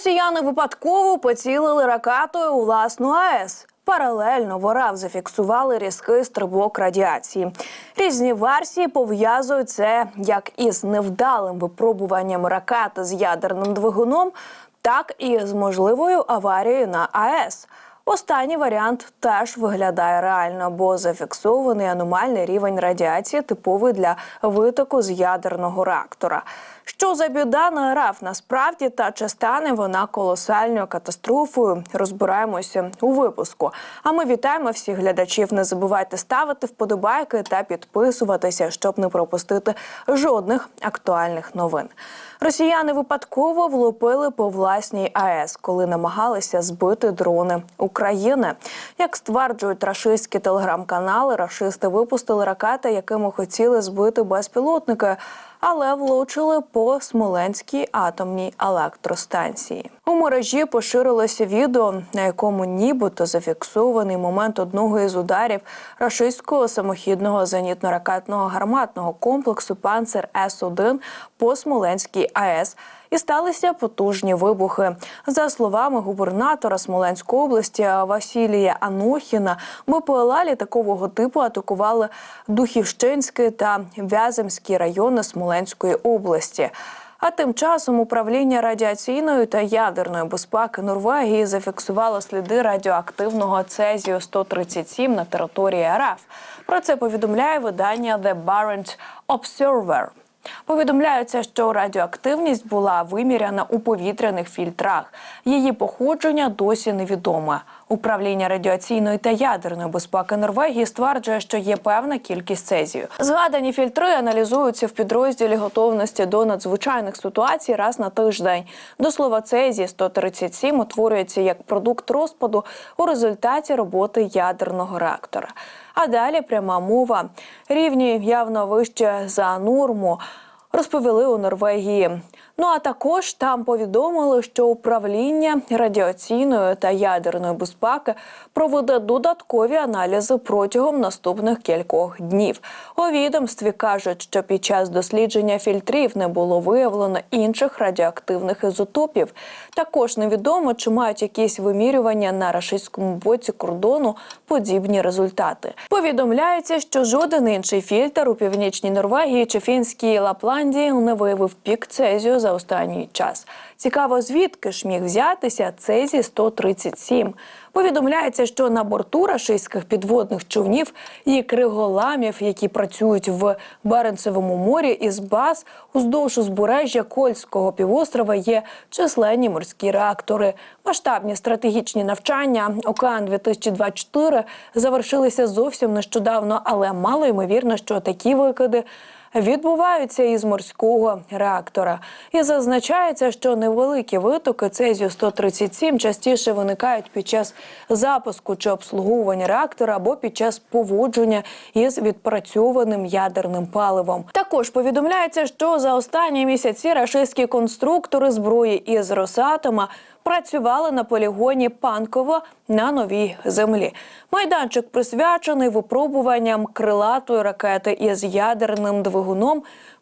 Росіяни випадково поцілили ракетою у власну АЕС. Паралельно в зафіксували різкий стрибок радіації. Різні версії пов'язують це як із невдалим випробуванням ракети з ядерним двигуном, так і з можливою аварією на АЕС. Останній варіант теж виглядає реально, бо зафіксований аномальний рівень радіації, типовий для витоку з ядерного реактора. Що за біда на РФ насправді та чи стане вона колосальною катастрофою? Розбираємося у випуску. А ми вітаємо всіх глядачів. Не забувайте ставити вподобайки та підписуватися, щоб не пропустити жодних актуальних новин. Росіяни випадково влупили по власній АЕС, коли намагалися збити дрони України. Як стверджують рашистські телеграм-канали, рашисти випустили ракети, якими хотіли збити безпілотники але влучили по Смоленській атомній електростанції. У мережі поширилося відео, на якому нібито зафіксований момент одного із ударів рашистського самохідного зенітно-ракетного гарматного комплексу Панцер С 1 по Смоленській АЕС. І сталися потужні вибухи. За словами губернатора Смоленської області Василія Анохіна, БПЛА літакового типу атакували Духівщинський та Вяземський райони Смоленської області. А тим часом управління радіаційної та ядерної безпеки Норвегії зафіксувало сліди радіоактивного цезію 137 на території РФ. Про це повідомляє видання The Barents Observer. Повідомляється, що радіоактивність була виміряна у повітряних фільтрах. Її походження досі невідоме. Управління радіаційної та ядерної безпеки Норвегії стверджує, що є певна кількість цезію. Згадані фільтри аналізуються в підрозділі готовності до надзвичайних ситуацій раз на тиждень. До слова, цезій 137 утворюється як продукт розпаду у результаті роботи ядерного реактора. А далі пряма мова. Рівні явно вище за норму. Розповіли у Норвегії. Ну а також там повідомили, що управління радіаційної та ядерної безпеки проведе додаткові аналізи протягом наступних кількох днів. У відомстві кажуть, що під час дослідження фільтрів не було виявлено інших радіоактивних ізотопів. Також невідомо, чи мають якісь вимірювання на рашистському боці кордону подібні результати. Повідомляється, що жоден інший фільтр у північній Норвегії чи фінській Лапландії не виявив пік цезію за останній час. Цікаво, звідки ж міг взятися цезій 137 Повідомляється, що на борту рашистських підводних човнів і криголамів, які працюють в Баренцевому морі, із баз уздовж узбережжя Кольського півострова є численні морські реактори. Масштабні стратегічні навчання Океан 2024 завершилися зовсім нещодавно, але мало ймовірно, що такі викиди відбуваються із морського реактора. І зазначається, що невеликі витоки цезію 137 частіше виникають під час запуску чи обслуговування реактора або під час поводження із відпрацьованим ядерним паливом. Також повідомляється, що за останні місяці рашистські конструктори зброї із Росатома працювали на полігоні Панково на новій землі. Майданчик присвячений випробуванням крилатої ракети із ядерним двигуном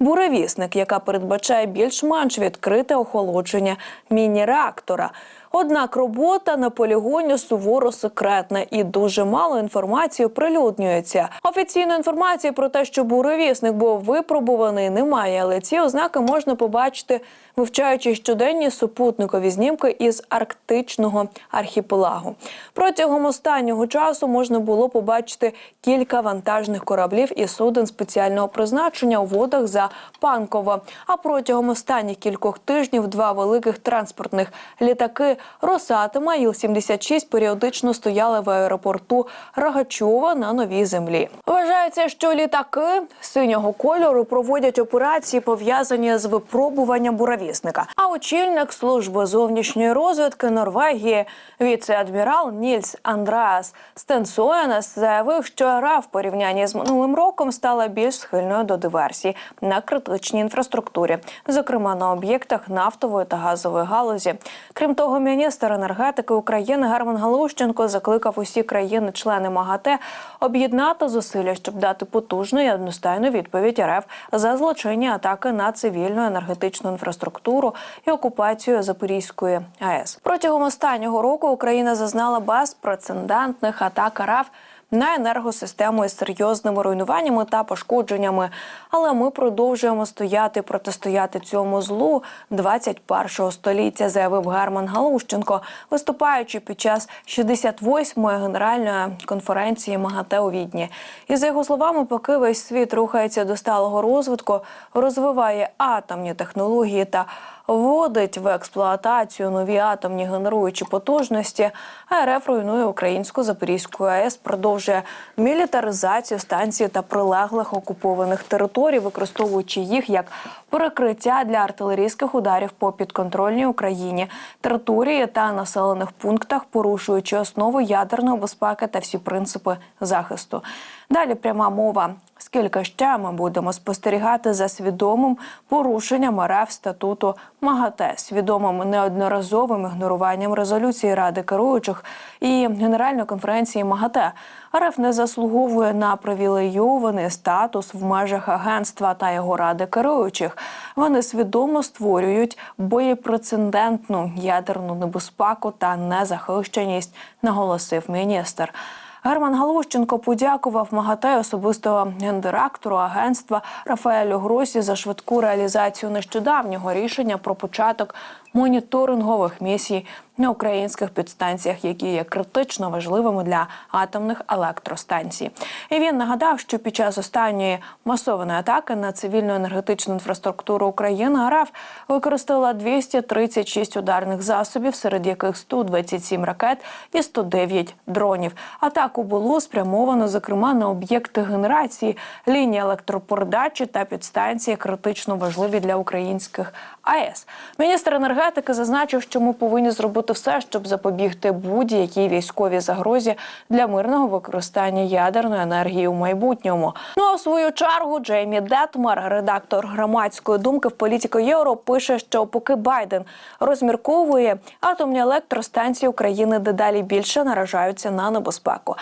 буревісник, яка передбачає більш-менш відкрите охолодження міні-реактора. Однак робота на полігоні суворо секретна і дуже мало інформації оприлюднюється. Офіційної інформації про те, що буревісник був випробуваний, немає, але ці ознаки можна побачити, вивчаючи щоденні супутникові знімки із арктичного архіпелагу. Протягом останнього часу можна було побачити кілька вантажних кораблів і суден спеціального призначення у водах за Панково. А протягом останніх кількох тижнів два великих транспортних літаки Росатома Іл-76 періодично стояли в аеропорту Рогачова на новій землі. Вважається, що літаки синього кольору проводять операції, пов'язані з випробуванням буравісника. А очільник служби зовнішньої розвідки Норвегії, віце-адмірал Нільс Андреас Стенсоєнес заявив, що РА в порівнянні з минулим роком стала більш схильною до диверсій. На на критичній інфраструктурі, зокрема на об'єктах нафтової та газової галузі. Крім того, міністр енергетики України Герман Галущенко закликав усі країни-члени МАГАТЕ об'єднати зусилля, щоб дати потужну і одностайну відповідь РФ за злочинні атаки на цивільну енергетичну інфраструктуру і окупацію Запорізької АЕС. Протягом останнього року Україна зазнала безпрецедентних атак РФ на енергосистему із серйозними руйнуваннями та пошкодженнями. Але ми продовжуємо стояти протистояти цьому злу 21-го століття, заявив Герман Галущенко, виступаючи під час 68-ї генеральної конференції МАГАТЕ у Відні. І за його словами, поки весь світ рухається до сталого розвитку, розвиває атомні технології та вводить в експлуатацію нові атомні генеруючі потужності. А РФ руйнує українську Запорізьку АЕС, продовжує мілітаризацію станцій та прилеглих окупованих територій, використовуючи їх як перекриття для артилерійських ударів по підконтрольній Україні території та населених пунктах, порушуючи основу ядерної безпеки та всі принципи захисту. Далі пряма мова. Скільки ще ми будемо спостерігати за свідомим порушенням РФ статуту МАГАТЕ, свідомим неодноразовим ігноруванням резолюції Ради керуючих і Генеральної конференції МАГАТЕ. РФ не заслуговує на привілейований статус в межах агентства та його ради керуючих. Вони свідомо створюють боєпрецедентну ядерну небезпеку та незахищеність, наголосив міністр. Герман Галущенко подякував МАГАТЕ особисто гендиректору агентства Рафаелю Гросі за швидку реалізацію нещодавнього рішення про початок моніторингових місій на українських підстанціях, які є критично важливими для атомних електростанцій. І він нагадав, що під час останньої масованої атаки на цивільну енергетичну інфраструктуру України РФ використала 236 ударних засобів, серед яких 127 ракет і 109 дронів. Атаку було спрямовано зокрема на об'єкти генерації, лінії електропередачі та підстанції, критично важливі для українських АЕС. Міністр енергетики зазначив, що ми повинні зробити все, щоб запобігти будь-якій військовій загрозі для мирного використання ядерної енергії у майбутньому. Ну а в свою чергу Джеймі Детмар, редактор громадської думки в політико Євро, пише, що поки Байден розмірковує, атомні електростанції України дедалі більше наражаються на небезпеку.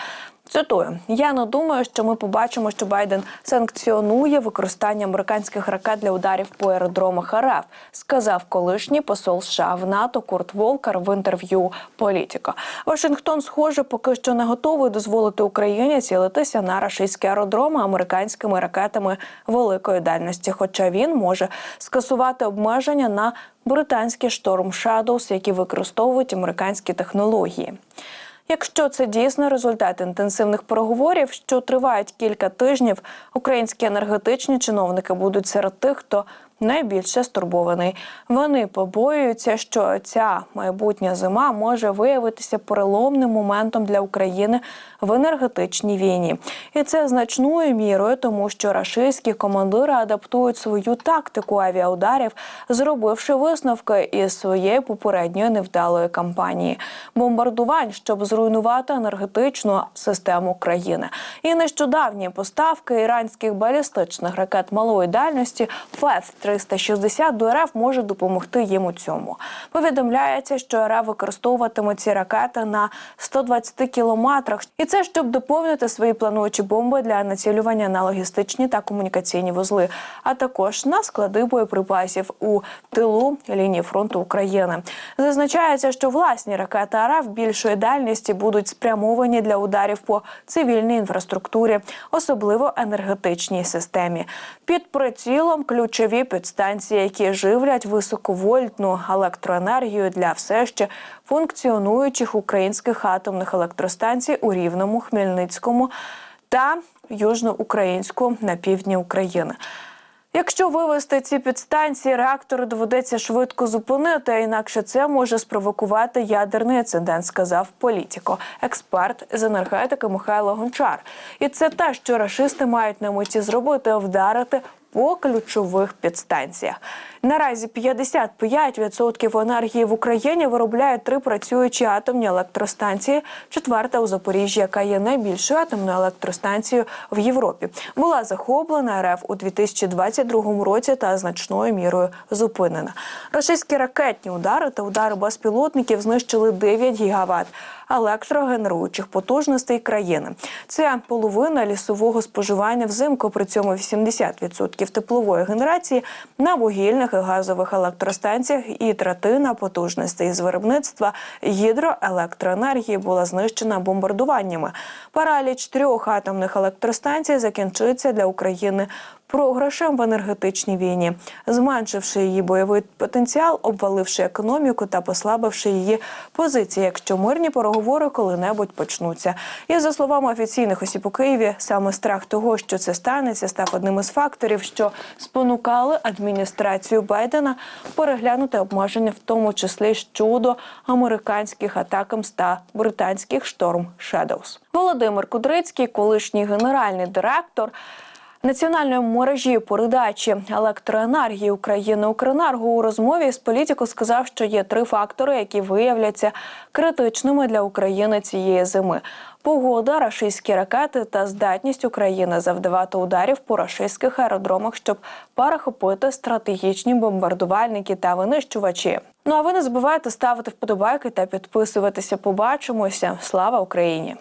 Цитую, я не думаю, що ми побачимо, що Байден санкціонує використання американських ракет для ударів по аеродромах РФ, сказав колишній посол США в НАТО Курт Волкер в інтерв'ю Політіка. Вашингтон, схоже, поки що не готовий дозволити Україні цілитися на рашистські аеродроми американськими ракетами великої дальності. Хоча він може скасувати обмеження на британські Storm Shadows, які використовують американські технології. Якщо це дійсно результат інтенсивних переговорів, що тривають кілька тижнів, українські енергетичні чиновники будуть серед тих, хто найбільше стурбований. Вони побоюються, що ця майбутня зима може виявитися переломним моментом для України в енергетичній війні, і це значною мірою, тому що рашистські командири адаптують свою тактику авіаударів, зробивши висновки із своєї попередньої невдалої кампанії бомбардувань, щоб зруйнувати енергетичну систему країни. І нещодавні поставки іранських балістичних ракет малої дальності ФЕТ 360 до РФ може допомогти їм у цьому. Повідомляється, що РФ використовуватиме ці ракети на 120 кілометрах, і це щоб доповнити свої плануючі бомби для націлювання на логістичні та комунікаційні вузли, а також на склади боєприпасів у тилу лінії фронту України. Зазначається, що власні ракети РФ більшої дальності будуть спрямовані для ударів по цивільній інфраструктурі, особливо енергетичній системі. Під прицілом ключові підстанції, які живлять високовольтну електроенергію для все ще функціонуючих українських атомних електростанцій у Рівному, Хмельницькому та Южноукраїнську на півдні України. Якщо вивести ці підстанції, реактори доведеться швидко зупинити, а інакше це може спровокувати ядерний інцидент, сказав політико, експерт з енергетики Михайло Гончар. І це те, що рашисти мають на меті зробити вдарити по ключових підстанціях. Наразі 55% енергії в Україні виробляють три працюючі атомні електростанції. Четверта у Запоріжжі, яка є найбільшою атомною електростанцією в Європі, була захоплена РФ у 2022 році та значною мірою зупинена. Російські ракетні удари та удари безпілотників знищили 9 гігават електрогенеруючих потужностей країни. Це половина лісового споживання взимку. При цьому 80% теплової генерації на вугільних і газових електростанціях і третина потужностей з виробництва гідроелектроенергії була знищена бомбардуваннями. Параліч трьох атомних електростанцій закінчиться для України програшем в енергетичній війні, зменшивши її бойовий потенціал, обваливши економіку та послабивши її позиції, якщо мирні переговори коли-небудь почнуться. І за словами офіційних осіб у Києві, саме страх того, що це станеться, став одним із факторів, що спонукали адміністрацію Байдена переглянути обмеження, в тому числі щодо американських атакамс та британських шторм Shadows. Володимир Кудрицький, колишній генеральний директор. Національної мережі передачі електроенергії України Укренерго у розмові з політико сказав, що є три фактори, які виявляться критичними для України цієї зими: погода, рашистські ракети та здатність України завдавати ударів по рашистських аеродромах, щоб перехопити стратегічні бомбардувальники та винищувачі. Ну а ви не забувайте ставити вподобайки та підписуватися. Побачимося. Слава Україні!